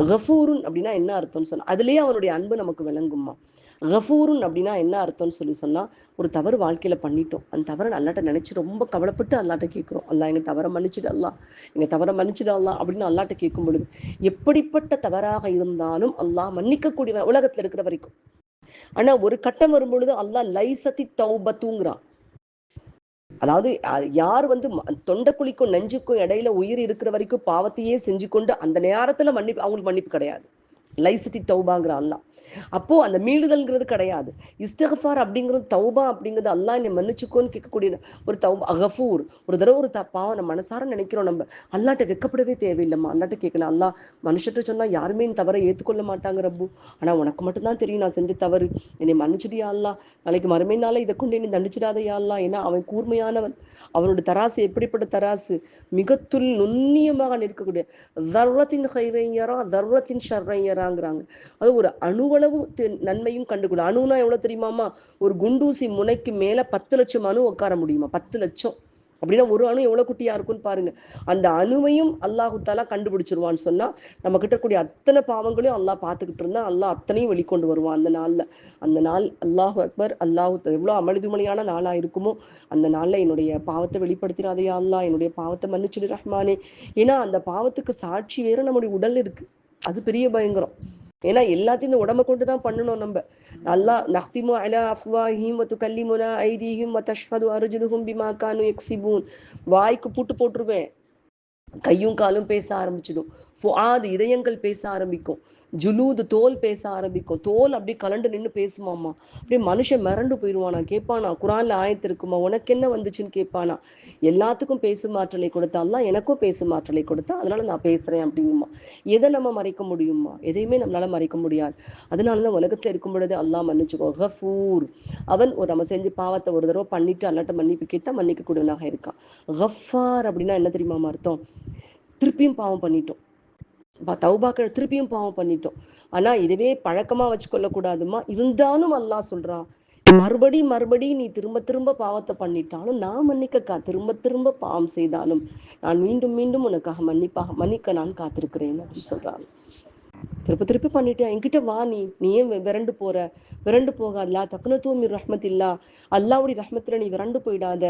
கஃபூருன் அப்படின்னா என்ன அர்த்தம்னு சொன்னால் அதுலேயே அவனுடைய அன்பு நமக்கு விளங்கும்மா. கஃபூருன் அப்படின்னா என்ன அர்த்தம்னு சொல்லி சொன்னா ஒரு தவறு வாழ்க்கையில பண்ணிட்டோம். அந்த தவறை அல்லாட்ட நினைச்சு ரொம்ப கவலைப்பட்டு அல்லாட்ட கேட்கிறோம். அல்லா எங்க தவறை மன்னிச்சிடலாம் அல்லா எங்க தவறை மன்னிச்சிடு அல்லா அப்படின்னு அல்லாட்ட கேட்கும் பொழுது எப்படிப்பட்ட தவறாக இருந்தாலும் அல்லாஹ் மன்னிக்கக்கூடிய உலகத்துல இருக்கிற வரைக்கும். ஆனா ஒரு கட்டம் வரும்பொழுது அல்லாஹ் லைசத்தி தௌபத்துங்கிறான். அதாவது யார் வந்து ம- தொண்டைக்குழிக்கும் நெஞ்சுக்கும் இடையில உயிர் இருக்கிற வரைக்கும் பாவத்தையே செஞ்சு கொண்டு அந்த நேரத்துல மன்னிப்பு அவங்களுக்கு மன்னிப்பு கிடையாது. லைசத்தி தௌபாங்கிற அல்லா அப்போ அந்த மீளுதல்ங்கிறது கிடையாது. இஸ்திகஃபார் அப்படிங்கிறது தௌபா அப்படிங்கிறது அல்லா என்னை மன்னிச்சுக்கோன்னு கேட்கக்கூடிய ஒரு தௌபா அகஃபூர். ஒரு தடவை ஒரு த- பாவம் நம்ம மனசார நினைக்கிறோம் நம்ம. அல்லாட்ட வெக்கப்படவே தேவையில்லைம்மா. அல்லாட்ட கேட்கலாம் அல்லா மனுஷர்கிட்ட சொன்னா யாருமே என் தவறை ஏற்றுக்கொள்ள மாட்டாங்க ரப்பு. ஆனா உனக்கு மட்டும்தான் தெரியும் நான் செஞ்ச தவறு. என்னை மன்னிச்சிடியா அல்லா நாளைக்கு மறுமையினால இதை கொண்டு என்னை தண்டிச்சிடாதையா அல்லா ஏன்னா அவன் கூர்மையானவன். அவனோட தராசு எப்படிப்பட்ட தராசு? மிகத்துள் நுண்ணியமாக நிற்கக்கூடிய. தர்வத்தின் ஹைரையரா தர்வத்தின் வராங்கிறாங்க அது ஒரு அணுவளவு நன்மையும் கண்டுக்கூட அணுனா எவ்வளவு தெரியுமாமா ஒரு குண்டூசி முனைக்கு மேல பத்து லட்சம் அணு உட்கார முடியுமா? பத்து லட்சம். அப்படின்னா ஒரு அணு எவ்வளவு குட்டியா இருக்கும்னு பாருங்க. அந்த அணுவையும் அல்லாஹு தாலா கண்டுபிடிச்சிருவான்னு சொன்னா நம்ம கிட்ட கூடிய அத்தனை பாவங்களையும் அல்லாஹ் பார்த்துக்கிட்டு இருந்தா அல்லாஹ் அத்தனையும் வெளிக்கொண்டு வருவான் அந்த நாள்ல. அந்த நாள் அல்லாஹ் அக்பர் அல்லாஹு எவ்வளவு அமளிதுமணியான நாளா இருக்குமோ அந்த நாள்ல என்னுடைய பாவத்தை வெளிப்படுத்திடாதையா அல்லாஹ் என்னுடைய பாவத்தை மன்னிச்சிடு ரஹ்மானே. ஏன்னா அந்த பாவத்துக்கு சாட்சி வேற நம்முடைய உடல் இருக்கு. அது பெரிய பயங்கரம். ஏன்னா எல்லாத்தையும் இந்த உடம்ப கொண்டு தான் பண்ணணும் நம்ம. அல்லாஹ் நஹ்திமோ அலா அஃப்வாஹிம் வ துகல்லிமுனா ஐதீஹிம் வ தஷ்ஹது அர்ஜுலுஹும் பிமா கானு எக்ஸிபூன் வாய்க்கு பூட்டு போட்டுருவேன். கையும் காலும் பேச ஆரம்பிச்சிடும். ஃபுஆத் இதயங்கள் பேச ஆரம்பிக்கும். ஜுலூது தோல் பேச ஆரம்பிக்கும். தோல் அப்படி கலண்டு நின்று பேசுமாமா அப்படியே மனுஷன் மிரண்டு போயிடுவானா. கேட்பானா குரான்ல ஆயத்து இருக்குமா? உனக்கு என்ன வந்துச்சுன்னு கேட்பானா எல்லாத்துக்கும் பேசும் ஆற்றலை கொடுத்தாலாம் எனக்கும் பேசும் ஆற்றலை கொடுத்தா அதனால நான் பேசுறேன் அப்படிங்குமா. எதை நம்ம மறைக்க முடியுமா? எதையுமே நம்மளால மறைக்க முடியாது. அதனாலதான் உலகத்துல இருக்கும் பொழுது அல்லாஹ் மன்னிச்சுக்கோ. கஃபூர். அவன் ஒரு நம்ம செஞ்சு பாவத்தை ஒரு தடவை பண்ணிட்டு அல்லாட்ட மன்னிப்பு கேட்டா மன்னிக்க கூடியவனாக இருக்கான். ஹஃபார் அப்படின்னா என்ன தெரியுமா அர்த்தம்? திருப்பியும் பாவம் பண்ணிட்டோம். தௌபாக்கள் திருப்பியும் பாவம் பண்ணிட்டோம். ஆனா இதுவே பழக்கமா வச்சுக்கொள்ள கூடாதுமா இருந்தாலும் அல்லாஹ் சொல்றான் மறுபடி மறுபடி நீ திரும்ப திரும்ப பாவத்தை பண்ணிட்டாலும் நான் மன்னிக்கக்கா திரும்ப திரும்ப பாவம் செய்தாலும் நான் மீண்டும் மீண்டும் உனக்காக மன்னிப்பாக மன்னிக்க நான் காத்திருக்கிறேன் அப்படின்னு சொல்றாங்க. திருப்ப திருப்பி பண்ணிட்டேன் என்கிட்ட வா நீ நீ ஏன் விரண்டு போற? விரண்டு போகாதலா தக்குன தூமி ரஹ்மத் இல்லா அல்லாவுடைய ரஹ்மத்துல நீ விரண்டு போயிடாத.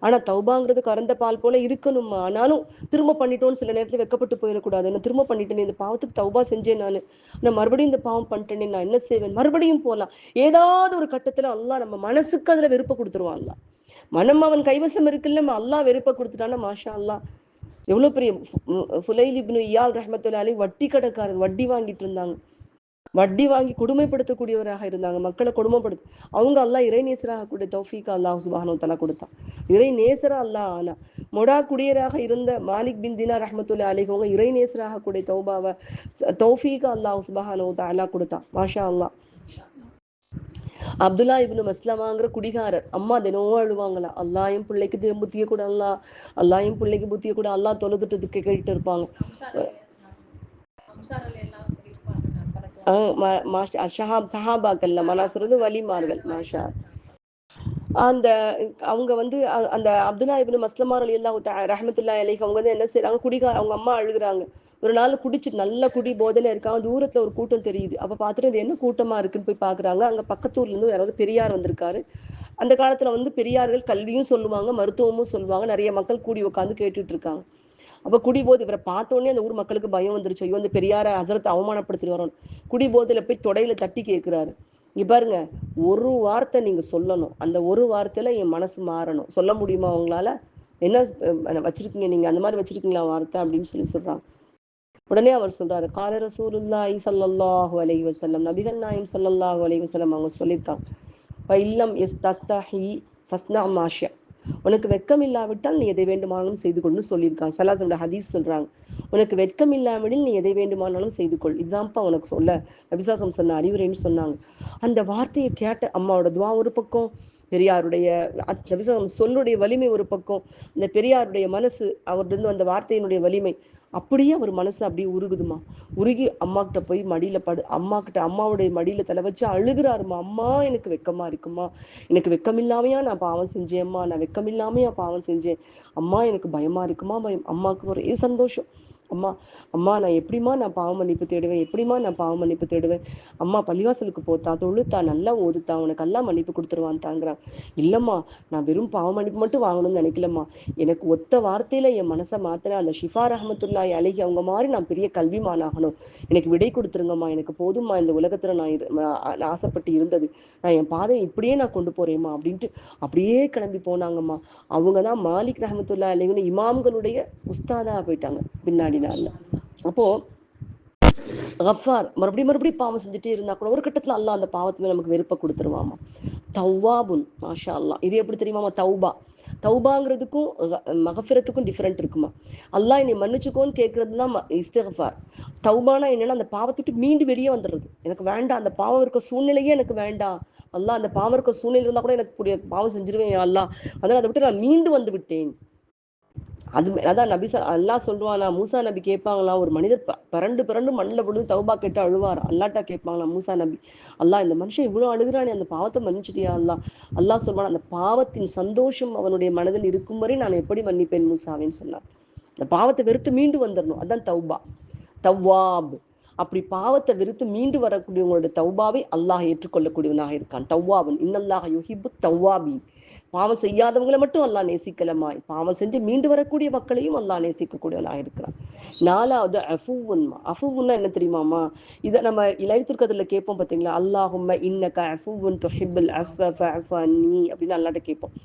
ஆனா தௌபாங்கிறது கறந்த பால் போல இருக்கணுமா ஆனாலும் திரும்ப பண்ணிட்டோம்னு சில நேரத்துல வெக்கப்பட்டு போயிடக்கூடாது. நான் திரும்ப பண்ணிட்டேன் இந்த பாவத்துக்கு தௌபா செஞ்சேன் நான். நான் மறுபடியும் இந்த பாவம் பண்ணிட்டேனே நான் என்ன செய்வேன்? மறுபடியும் போலாம். ஏதாவது ஒரு கட்டத்துல அல்லா நம்ம மனசுக்கு அதுல வெறுப்ப கொடுத்துருவான் அல்லா மனம் அவன் கைவசம் இருக்குல்ல நம்ம அல்லா வெறுப்ப கொடுத்துட்டானா மாஷா அல்லாஹ் எவ்வளவு பெரிய ஃபு- ஃபுலைல் இப்னு இயால் ரஹ்மத்துல்லாஹி வட்டி கடைக்காரர் வட்டி வாங்கிட்டு இருந்தாங்க. வட்டி வாங்கி கொடுமைப்படுத்தக்கூடியவராக இருந்தாங்க. மக்களை கொடுமைப்படுத்த அவங்க அல்லாஹ் இறை நேசராக கூட தௌஃபீக் அல்லாஹ் சுபானு தலா கொடுத்தான். இறை நேசரா அல்லாஹ் ஆனா மொடா குடியராக இருந்த மாலிக் பின் தினா ரஹ்மத்துல்லா அலைஹி இறை நேசராக கூட தௌபாவை தௌஃபீக் அல்லாஹ் சுபஹானு தஆலா கொடுத்தான். மாஷா அல்லாஹ் அப்துல்லா இப்னு மஸ்லமாங்கிற குடிகாரர் அம்மா தினமும் அழுவாங்களா? அல்லாஹ் என் பிள்ளைக்கு தினம் புத்திய கூட அல்லா அல்லாஹ் என் பிள்ளைக்கு புத்திய கூட அல்லாஹ் தொழுதுட்டு கேட்டு இருப்பாங்க. ஷஹாப் சஹாபாக்கள்ல மனா வலிமார்கள் மாஷா. அந்த அவங்க வந்து அ- அந்த அப்துல்லா இபின் மஸ்லமார் அலி அல்லா ரஹமத்துல்லா அலிக் அவங்க வந்து என்ன செய்யறாங்க குடிகா அவங்க அம்மா அழுகுறாங்க. ஒரு நாள் குடிச்சிட்டு நல்ல குடி போதையில இருக்காங்க தூரத்துல ஒரு கூட்டம் தெரியுது. அப்ப பாத்துட்டு இது என்ன கூட்டமா இருக்குன்னு போய் பாக்குறாங்க. அங்க பக்கத்தூர்ல இருந்து யாராவது பெரியார் வந்திருக்காரு. அந்த காலத்துல வந்து பெரியார்கள் கல்வியும் சொல்லுவாங்க மருத்துவமும் சொல்லுவாங்க. நிறைய மக்கள் கூடி உட்காந்து கேட்டுட்டு இருக்காங்க. அப்போ குடிபோது இவரை பார்த்தோன்னே அந்த ஊர் மக்களுக்கு பயம் வந்துருச்சு. ஐயோ அந்த பெரியார அசரத்தை அவமானப்படுத்திட்டு வரோம் குடிபோதையில் போய் தொடையில தட்டி கேட்கிறாரு இங்க பாருங்க ஒரு வார்த்தை நீங்க சொல்லணும். அந்த ஒரு வார்த்தையில என் மனசு மாறணும். சொல்ல முடியுமா உங்களால? என்ன வச்சிருக்கீங்க நீங்க? அந்த மாதிரி வச்சிருக்கீங்களா வார்த்தை அப்படின்னு சொல்லி சொல்றாங்க உடனே அவர் சொல்றாரு கால ரசூலுல்லாஹி ஸல்லல்லாஹு அலைஹி வஸல்லம். நபிகள் நாயம் ஸல்லல்லாஹு அலைஹி வஸல்லம் அவங்க சொல்லியிருக்காங்க. இல்லம் எஸ் தஸ்தஹி ஃபஸ்னா மாஷியா. உனக்கு வெட்கம் இல்லாவிட்டால் நீ எதை வேண்டுமானாலும் செய்து கொள்னு சொல்லியிருக்காங்க. சலாசோட ஹதீஸ் சொல்றாங்க. உனக்கு வெட்கம் இல்லாவிடில் நீ எதை வேண்டுமானாலும் செய்து கொள் இதுதான்ப்பா உனக்கு சொல்ல. அபிசாசம் சொன்ன அறிவுரைன்னு சொன்னாங்க. அந்த வார்த்தையை கேட்ட அம்மாவோட துவா ஒரு பக்கம் பெரியாருடைய அ- சொல்லுடைய வலிமை ஒரு பக்கம் இந்த பெரியாருடைய மனசு அவர்கிட்ட வந்த வார்த்தையினுடைய வலிமை அப்படியே அவர் மனசு அப்படியே உருகுதுமா. உருகி அம்மா கிட்ட போய் மடியில படு அம்மா கிட்ட அம்மாவுடைய மடியில தலை வச்சு அழுகிறாருமா. அம்மா எனக்கு வெக்கமா இருக்குமா. எனக்கு வெக்கம் இல்லாமையா நான் பாவம் செஞ்சேம்மா. நான் வெக்கம் இல்லாமையா பாவம் செஞ்சேன். அம்மா எனக்கு பயமா இருக்குமா? பயம். அம்மாவுக்கு ஒரே சந்தோஷம். அம்மா அம்மா நான் எப்படிம்மா நான் பாவ மன்னிப்பு தேடுவேன்? எப்படிம்மா நான் பாவ மன்னிப்பு தேடுவேன்? அம்மா பள்ளிவாசலுக்கு போத்தா தொழுத்தா நல்லா ஓதுத்தா உனக்கு எல்லாம் மன்னிப்பு கொடுத்துருவான் தாங்கிறான் இல்லம்மா நான் வெறும் பாவ மன்னிப்பு மட்டும் வாங்கணும்னு நினைக்கலம்மா. எனக்கு ஒத்த வார்த்தையில என் மனசை மாத்தின அந்த ஷிஃபா ரஹமத்துல்லாஹி அழகி அவங்க மாதிரி நான் பெரிய கல்விமான் ஆகணும். எனக்கு விடை கொடுத்துருங்கம்மா. எனக்கு போதும்மா இந்த உலகத்துல நான் இரு- ஆசைப்பட்டு இருந்தது. நான் என் பாதை இப்படியே நான் கொண்டு போறேம்மா அப்படின்ட்டு அப்படியே கிளம்பி போனாங்கம்மா. அவங்க தான் மாலிக் ரஹமத்துல்லா அலிகுன்னு இமாம்களுடைய உஸ்தாதா போயிட்டாங்க பின்னாடி. நாள்ல அப்போ கஃபார் மறுபடியும் மறுபடியும் பாவம் செஞ்சுட்டே இருந்தா கூட ஒரு கட்டத்துல அல்லா அந்த பாவத்துல நமக்கு வெறுப்ப கொடுத்துருவாமா? தவ்வாபுன் மாஷா அல்லாஹ் இது எப்படி தெரியுமாமா? தௌபா. தௌபாங்கிறதுக்கும் மகஃபிரத்துக்கும் டிஃப்ரெண்ட் இருக்குமா? அல்லாஹ் என்னை மன்னிச்சுக்கோன்னு கேட்கறது தான் இஸ்திகஃபார். தௌபானா என்னன்னா அந்த பாவத்தை விட்டு மீண்டு வெளியே வந்துடுறது எனக்கு வேண்டாம். அந்த பாவம் இருக்க சூழ்நிலையே எனக்கு வேண்டாம். அல்லா அந்த பாவம் இருக்க சூழ்நிலை இருந்தா கூட எனக்கு பாவம் செஞ்சிருவேன் அல்லா அல்லாஹ். அதனால அதை விட்டு நான் மீண்டு வந்து விட்டேன். அது அதான் நபி அல்லா அல்லாஹ் சொல்லுவானா மூசா நபி கேட்பாங்களா ஒரு மனிதர் ப- பிறண்டு பிறண்டு மண்ணில் விழுந்து தௌபா கேட்டு அழுவார்? அல்லாட்டா கேட்பாங்களா மூசா நபி? அல்லாஹ் இந்த மனுஷன் இவ்வளோ அழுகிறானே அந்த பாவத்தை மன்னிச்சிட்டியா அல்லா அல்லாஹ் சொல்லுவான் அந்த பாவத்தின் சந்தோஷம் அவனுடைய மனதில் இருக்கும் வரை நான் எப்படி மன்னிப்பேன் மூசாவின்னு சொன்னான். அந்த பாவத்தை வெறுத்து மீண்டு வந்துடணும் அதான் தௌபா. தவ்வாப் அப்படி பாவத்தை வெறுத்து மீண்டு வரக்கூடியவங்களோட தௌபாவை அல்லாஹ் ஏற்றுக்கொள்ளக்கூடியவனாக இருக்கான். தவ்வாபன் இன்னல்லாஹ் யுஹிப்பு தவ்வாபி பாவம் செய்யாதவங்களை மட்டும் அல்லா நேசிக்கலமாய் பாவம் செஞ்சு மீண்டு வரக்கூடிய மக்களையும் அல்லா நேசிக்கக்கூடியவளாக இருக்கிறான். நாலாவது அஃபூவுன்மா அஃபூவுன்னா என்ன தெரியுமாமா இதை நம்ம இளையத்திற்கதில் கேட்போம் பார்த்தீங்களா அல்லாஹும்ம இன்னக அஃபுவுன் தொஹிபுல் அஃப் அஃப் அன்னி அப்படின்னு அல்லாட்ட கேட்போம்.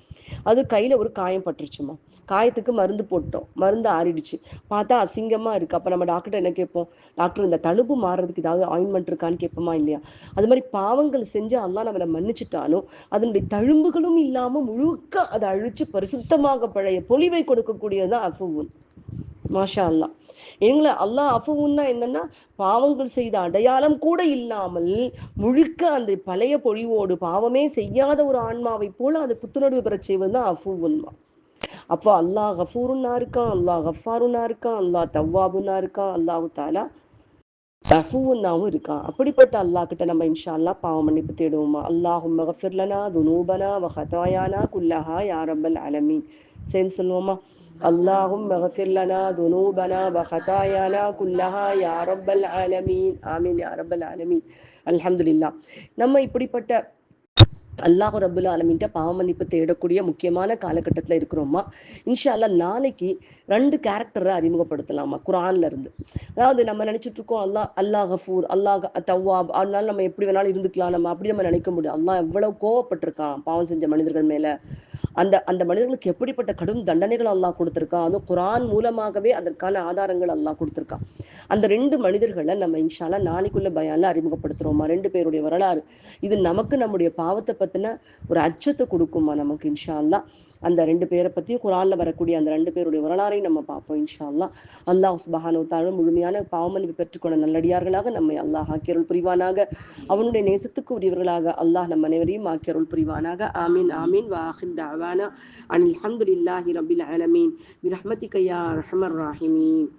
அது கையில ஒரு காயம் பட்டுருச்சுமா காயத்துக்கு மருந்து போட்டோம். மருந்து ஆறிடுச்சு. பார்த்தா அசிங்கமா இருக்கு. அப்ப நம்ம டாக்டர் என்ன கேட்போம்? டாக்டர் இந்த தழும்பு மாறுறதுக்கு ஏதாவது ஆயின்மெண்ட் இருக்கான்னு கேட்போமா இல்லையா? அது மாதிரி பாவங்கள் செஞ்சு அல்லா நம்மளை மன்னிச்சுட்டாலும் அதனுடைய தழும்புகளும் இல்லாம முழுக்க அதை அழிச்சு பரிசுத்தமாக பழைய பொலிவை கொடுக்கக்கூடியதுதான் அஃபுவுன். மாஷா அல்லாஹ் எங்களை அல்லா அஃபுவுன்னா என்னன்னா பாவங்கள் செய்த அடையாளம் கூட இல்லாமல் முழுக்க அந்த பழைய பொழிவோடு பாவமே செய்யாத ஒரு ஆன்மாவை போல அது புத்துணர்வு பெற செய்வது தான் அஃபுவுன்மா அப்போ அல்லாஹ் கஃபூருன்னா இருக்கான் அல்லாஹ் கஃபாருன்னா இருக்கான் அல்லாஹ் தவ்வாபுன்னா இருக்கான் அல்லாஹு தாலா ரஃபூன்னாவும் இருக்கான் அப்படிப்பட்ட அல்லாஹ் கிட்ட நம்ம இன்ஷா அல்லா பாவ மன்னிப்பு தேடுவோமா? அல்லாஹும் மகஃபிர்லனா துனூபனா வஹதாயானா குல்லஹா யாரபல் அலமீன். சேர்ந்து சொல்லுவோமா? அல்லாஹும் மகஃபிர்லனா துனூபனா வஹதாயானா குல்லஹா யாரபல் அலமீன். ஆமீன் யாரபல் அலமீன். அல்ஹம்துலில்லா நம்ம இப்படிப்பட்ட அல்லாஹ் ரபுல் ஆலமின்ட்ட பாவ மன்னிப்பு தேடக்கூடிய முக்கியமான காலகட்டத்தில் இருக்கிறோமா இன்ஷா நாளைக்கு ரெண்டு கேரக்டரை அறிமுகப்படுத்தலாமா குரான்ல இருந்து. அதாவது நம்ம நினைச்சிட்டு இருக்கோம் அல்லாஹ் அல்லாஹ் ஃபூர் அல்லாஹ் தவ்வாப் அதனால நம்ம எப்படி வேணாலும் இருந்துக்கலாம் நம்ம அப்படி நம்ம நினைக்க முடியும் அல்லாஹ் எவ்வளவு கோவப்பட்டிருக்கான் பாவம் செஞ்ச மனிதர்கள் மேல. அந்த அந்த மனிதர்களுக்கு எப்படிப்பட்ட கடும் தண்டனைகள் அல்லாஹ் கொடுத்திருக்கான் அதுவும் குரான் மூலமாகவே அதற்கான ஆதாரங்கள் அல்லாஹ் கொடுத்துருக்கான் அந்த ரெண்டு மனிதர்களை நம்ம இன்ஷால்லா நாளைக்குள்ள பயான்ல அறிமுகப்படுத்துறோமா ரெண்டு பேருடைய வரலாறு. இது நமக்கு நம்முடைய பாவத்தை பத்தின ஒரு அச்சத்தை கொடுக்குமா நமக்கு இன்ஷால்லா அந்த ரெண்டு பேரை பற்றியும் குரானில் வரக்கூடிய அந்த ரெண்டு பேருடைய வரலாறையும் நம்ம பார்ப்போம் இன்ஷா அல்லா அல்லாஹ் சுபஹானு தாலும் முழுமையான பாவமன்னிப்பு பெற்றுக்கொண்ட நல்லடியார்களாக நம்மை அல்லாஹ் ஆக்கியருள் புரிவானாக. அவனுடைய நேசத்துக்கு உரியவர்களாக அல்லாஹ் நம் அனைவரையும் ஆக்கியருள் புரிவானாக. ஆமீன் ஆமீன். வாஹித் தாவானா அனில் இல்லாஹி ரபில் ஆலமீன். பிரஹ்மதிக யா ரஹமர் ராஹிமீன்.